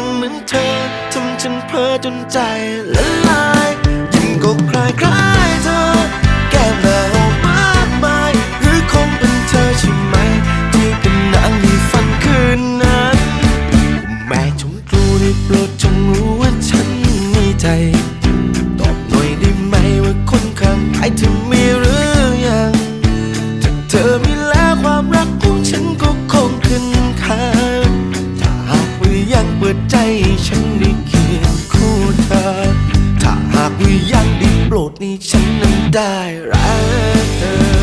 ยังเหมือนเธอทำฉันเพ้อจนใจละลายยิ่งก็คลายคลายเธอ แก้มแดงมากมาย หรือคงเป็นเธอใช่ไหม ที่เป็นนางในฝันคืนนั้น แม่ชมครูได้โปรดจงรู้ว่าฉันมีใจ ตอบหน่อยได้ไหมว่าคนข้างใครถึง ใจฉันได้เขียนคู่เธอ ถ้าหากว่ายังด้โปรดนี้ฉันนั้นได้รักเธอ